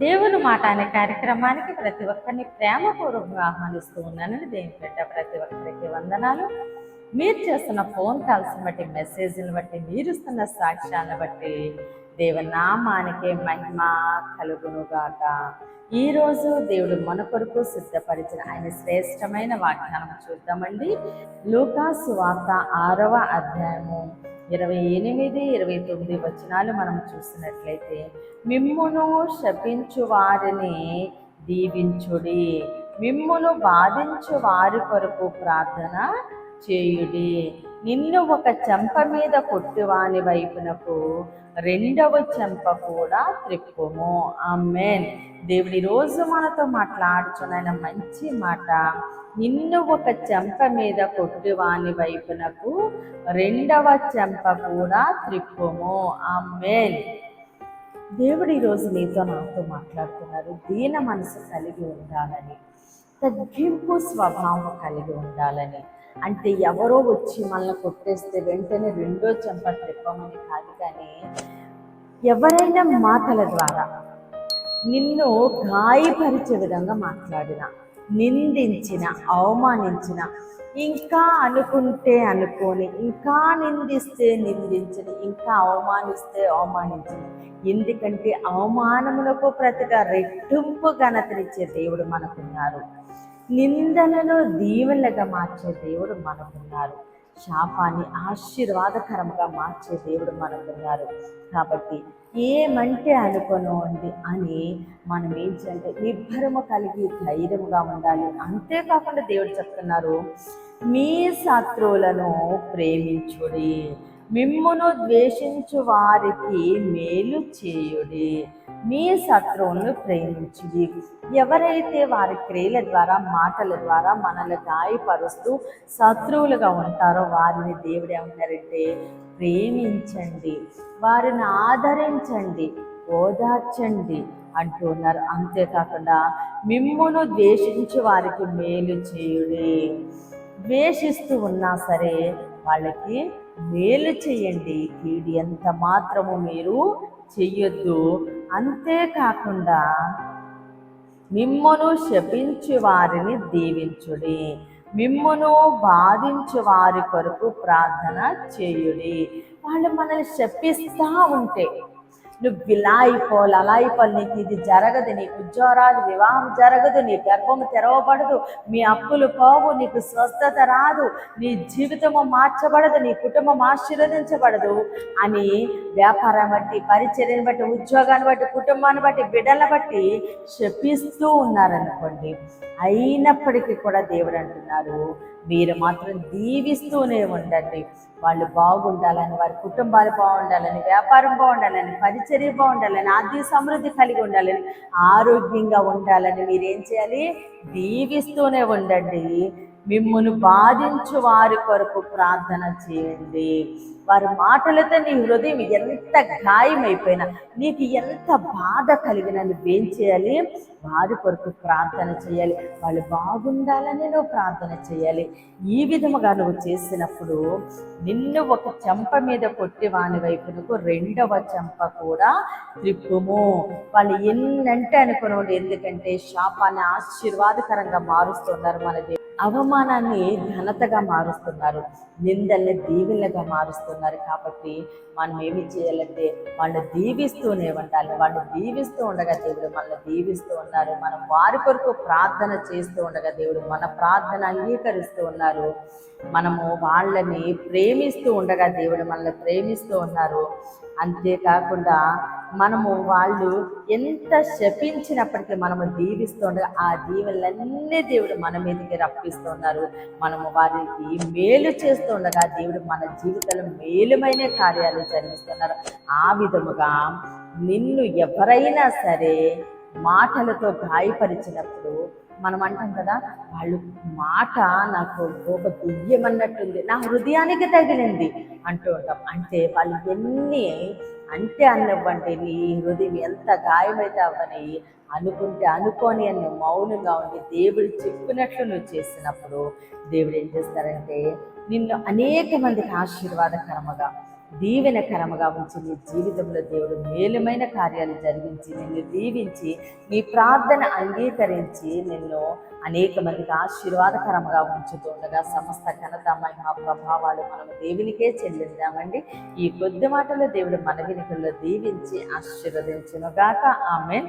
దేవుని మాట అనే కార్యక్రమానికి ప్రతి ఒక్కరిని ప్రేమపూర్వకంగా ఆహ్వానిస్తూ ఉన్నానని దేని పెట్ట ప్రతి ఒక్కరికి వందనాలు. మీరు చేస్తున్న ఫోన్ కాల్స్ బట్టి మెసేజ్ని బట్టి మీరు ఇస్తున్న సాక్ష్యాన్ని బట్టి దేవనామానికి మహిమ కలుగునుగాక. ఈరోజు దేవుడు మన కొరకు సిద్ధపరిచిన ఆయన శ్రేష్టమైన వాగ్దానం చూద్దామండి. లూకాసు వార్త ఆరవ అధ్యాయము ఇరవై ఎనిమిది ఇరవై తొమ్మిది వచనాలు మనం చూసినట్లయితే మిమ్మును శపించు వారిని దీవించుడి. మిమ్మును బాధించు వారి కొరకు ప్రార్థన చేయుడి. నిన్ను ఒక చెంప మీద కొట్టువాని వైపునకు రెండవ చెంప కూడా త్రిప్పుము. ఆమెన్. దేవుడి రోజు మనతో మాట్లాడుచున్న మంచి మాట. నిన్ను ఒక చెంప మీద కొట్టువాని వైపునకు రెండవ చెంప కూడా త్రిప్పుము. ఆమెన్. దేవుడు ఈరోజు నీతో నాతో మాట్లాడుతున్నారు. దీన మనసు కలిగి ఉండాలని తగ్గింపు స్వభావం కలిగి ఉండాలని. అంటే ఎవరో వచ్చి మనల్ని కొట్టేస్తే వెంటనే రెండో చెంప త్రిప్పమని కాదు కానీ ఎవరైనా మాటల ద్వారా నిన్ను గాయపరిచే విధంగా మాట్లాడిన నిందించిన అవమానించిన ఇంకా అనుకుంటే అనుకోని ఇంకా నిందిస్తే నిందించిన ఇంకా అవమానిస్తే అవమానించని. ఎందుకంటే అవమానములకు ప్రతిగా రెట్టింపు ఘనతనిచ్చే దేవుడు మనకున్నారు. నిందలను దీవెనలుగా మార్చే దేవుడు మనకున్నారు. శాపాన్ని ఆశీర్వాదకరంగా మార్చే దేవుడు మనకున్నారు కాబట్టి ఏమంటే అనుకోనండి అని మనం ఏం చేయాలంటే నిబ్బరము కలిగి ధైర్యంగా ఉండాలి. అంతేకాకుండా దేవుడు చెప్తున్నారు మీ శత్రువులను ప్రేమించుడి. మిమ్మును ద్వేషించు వారికి మేలు చేయుడి. మీ శత్రువులను ప్రేమించుడి. ఎవరైతే వారి క్రియల ద్వారా మాటల ద్వారా మనల్ని గాయపరుస్తూ శత్రువులుగా ఉంటారో వారిని దేవుడు ఏమంటారంటే ప్రేమించండి. వారిని ఆదరించండి. ఓదార్చండి అంటూ ఉన్నారు. అంతేకాకుండా మిమ్మును ద్వేషించి వారికి మేలు చేయుడి. ద్వేషిస్తూ ఉన్నా సరే వాళ్ళకి మేలు చేయండి. కీడి ఎంత మాత్రము మీరు చెయ్యొద్దు. అంతేకాకుండా మిమ్మను శపించి వారిని దీవించుడి. మిమ్మును బాధించు వారి కొరకు ప్రార్థన చేయుడి. వాళ్ళు మనల్ని శపిస్తా ఉంటే నువ్వు ఇలా అయిపోవాలి అలా అయిపోవాలి నీకు ఇది జరగదు నీకు ఉద్యోగాలు వివాహం జరగదు నీ గర్భము తెరవబడదు మీ అప్పులు పోవు నీకు స్వస్థత రాదు నీ జీవితము మార్చబడదు నీ కుటుంబం ఆశీర్వదించబడదు అని వ్యాపారం బట్టి పరిచర్యను బట్టి ఉద్యోగాన్ని బట్టి కుటుంబాన్ని బట్టి బిడ్డలను బట్టి శపిస్తూ ఉన్నారనుకోండి. అయినప్పటికీ కూడా దేవుడు అంటున్నారు మీరు మాత్రం దీవిస్తూనే ఉండండి. వాళ్ళు బాగుండాలని వారి కుటుంబాలు బాగుండాలని వ్యాపారం బాగుండాలని పరిచర్య బాగుండాలని ఆర్థిక సమృద్ధి కలిగి ఉండాలని ఆరోగ్యంగా ఉండాలని మీరేం చేయాలి? దీవిస్తూనే ఉండండి. మిమ్మును బాధించు వారి కొరకు ప్రార్థన చేయండి. వారి మాటలతో నీ హృదయం ఎంత గాయమైపోయినా నీకు ఎంత బాధ కలిగినా నువ్వేం చేయాలి? వారి కొరకు ప్రార్థన చేయాలి. వాళ్ళు బాగుండాలని నువ్వు ప్రార్థన చేయాలి. ఈ విధముగా నువ్వు చేసినప్పుడు నిన్ను ఒక చెంప మీద కొట్టి వాని వైపునకు రెండవ చెంప కూడా త్రిప్పుము. వాళ్ళు ఎన్నంటే అనుకున్నాడు ఎందుకంటే శాపాన్ని ఆశీర్వాదకరంగా మారుస్తున్నారు మన దేవుడు. అవమానాన్ని ఘనతగా మారుస్తున్నారు నిందల్ని దీవెనలుగా మారుస్తున్నారు కాబట్టి మనం ఏమి చేయాలంటే వాళ్ళు దీవిస్తూనే ఉండాలి. వాళ్ళు దీవిస్తూ ఉండగా దేవుడు మనల్ని దీవిస్తూ ఉన్నారు. మనం వారి కొరకు ప్రార్థన చేస్తూ ఉండగా దేవుడు మన ప్రార్థన అంగీకరిస్తూ ఉన్నారు. మనము వాళ్ళని ప్రేమిస్తూ ఉండగా దేవుడు మనల్ని ప్రేమిస్తూ ఉన్నారు. అంతేకాకుండా మనము వాళ్ళు ఎంత శపించినప్పటికీ మనము దీవిస్తుండగా ఆ దీవెనలన్నీ దేవుడు మన మీదకి రప్పిస్తున్నారు. మనము వారికి మేలు చేస్తుండగా దేవుడు మన జీవితంలో మేలుమైన కార్యాలు జరిగిస్తున్నారు. ఆ విధముగా నిన్ను ఎవరైనా సరే మాటలతో గాయపరిచినప్పుడు మనం అంటాం కదా వాళ్ళు మాట నాకు ఒక దివ్యమన్నట్టుంది నా హృదయానికి తగిలింది అంటూ ఉంటాం. అంటే వాళ్ళు ఎన్ని అంటే అన్నవ్వండి నీ హృదయం ఎంత గాయమైతే అవ్వని అనుకుంటే అనుకోని అని మౌనంగా ఉండి దేవుడు చెప్పినట్లు నువ్వు చేసినప్పుడు దేవుడు ఏం చేస్తారంటే నిన్ను అనేక మందికి ఆశీర్వాదకరముగా దీవెనకరముగా ఉంచి నీ జీవితంలో దేవుడు మేలుమైన కార్యాలు జరిగించి నిన్ను దీవించి నీ ప్రార్థన అంగీకరించి నిన్ను అనేక మందికి ఆశీర్వాదకరంగా ఉంచుతుండగా సమస్త ఘనత మహిమ ప్రభావాలు మనము దేవునికే చెల్లిద్దామండి. ఈ కొద్ది మాటలో దేవుడు మన వినికల్లో దీవించి ఆశీర్వదించునుగాక. ఆమె